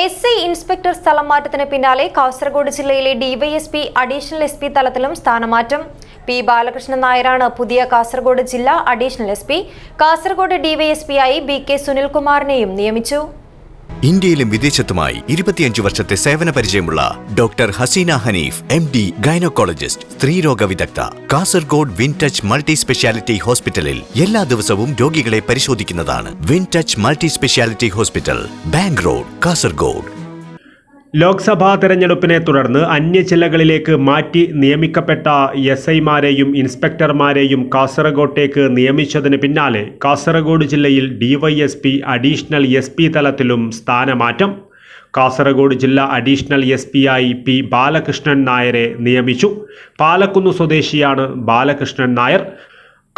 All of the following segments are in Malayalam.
എസ് ഐ ഇൻസ്പെക്ടർ സ്ഥലം മാറ്റത്തിന് പിന്നാലെ കാസർഗോഡ് ജില്ലയിലെ ഡിവൈഎസ്പി അഡീഷണൽ എസ് പി തലത്തിലും സ്ഥാനമാറ്റം. പി ബാലകൃഷ്ണൻ നായരാണ് പുതിയ കാസർഗോഡ് ജില്ലാ അഡീഷണൽ എസ് പി. കാസർഗോഡ് ഡിവൈഎസ്പിയായി ബി കെ സുനിൽകുമാറിനെയും നിയമിച്ചു. ഇന്ത്യയിലും വിദേശത്തുമായി ഇരുപത്തിയഞ്ച് വർഷത്തെ സേവന പരിചയമുള്ള doctor Haseena Hanif M D gynaecologist സ്ത്രീരോഗ വിദഗ്ധ Kasaragod win touch multi speciality ഹോസ്പിറ്റലിൽ എല്ലാ ദിവസവും രോഗികളെ പരിശോധിക്കുന്നതാണ് win touch multi speciality hospital bank road Kasaragod. Lok Sabha തെരഞ്ഞെടുപ്പിനെ തുടർന്ന് അന്യ ജില്ലകളിലേക്ക് മാറ്റി നിയമിക്കപ്പെട്ട എസ് ഐമാരെയും ഇൻസ്പെക്ടർമാരെയും കാസർഗോട്ടേക്ക് നിയമിച്ചതിന് പിന്നാലെ കാസർഗോഡ് ജില്ലയിൽ ഡിവൈഎസ്പി അഡീഷണൽ എസ് പി തലത്തിലും സ്ഥാനമാറ്റം. കാസർഗോഡ് ജില്ലാ അഡീഷണൽ എസ് പി ആയി പി ബാലകൃഷ്ണൻ നായരെ നിയമിച്ചു. പാലക്കുന്ന് സ്വദേശിയാണ് ബാലകൃഷ്ണൻ നായർ.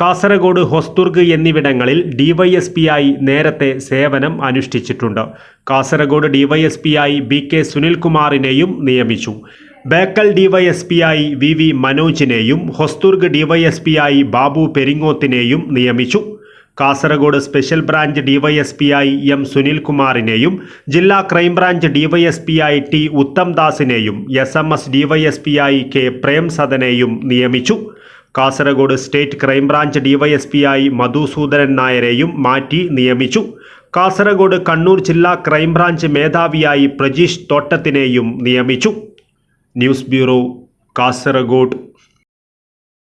കാസർഗോഡ് ഹൊസ്തുർഗ് എന്നിവിടങ്ങളിൽ ഡിവൈഎസ്പിയായി നേരത്തെ സേവനം അനുഷ്ഠിച്ചിട്ടുണ്ട്. കാസർഗോഡ് ഡിവൈഎസ്പിയായി ബി കെ സുനിൽകുമാറിനെയും നിയമിച്ചു. ബേക്കൽ ഡിവൈഎസ്പിയായി വി വി മനോജിനെയും ഹൊസ്തുർഗ് ഡിവൈഎസ്പിയായി ബാബു പെരിങ്ങോത്തിനെയും നിയമിച്ചു. കാസർഗോഡ് സ്പെഷ്യൽ ബ്രാഞ്ച് ഡിവൈഎസ്പിയായി എം സുനിൽകുമാറിനെയും ജില്ലാ ക്രൈംബ്രാഞ്ച് ഡിവൈഎസ്പിയായി ടി ഉത്തംദാസിനെയും എസ് എം എസ് ഡിവൈഎസ്പിയായി കെ പ്രേംസദനെയും നിയമിച്ചു. കാസർഗോഡ് സ്റ്റേറ്റ് ക്രൈംബ്രാഞ്ച് ഡിവൈഎസ്പിയായി മധുസൂദനൻ നായരെയും മാറ്റി നിയമിച്ചു. കാസർഗോഡ് കണ്ണൂർ ജില്ലാ ക്രൈംബ്രാഞ്ച് മേധാവിയായി പ്രജീഷ് തോട്ടത്തിനെയും നിയമിച്ചു. News bureau Kasaragod.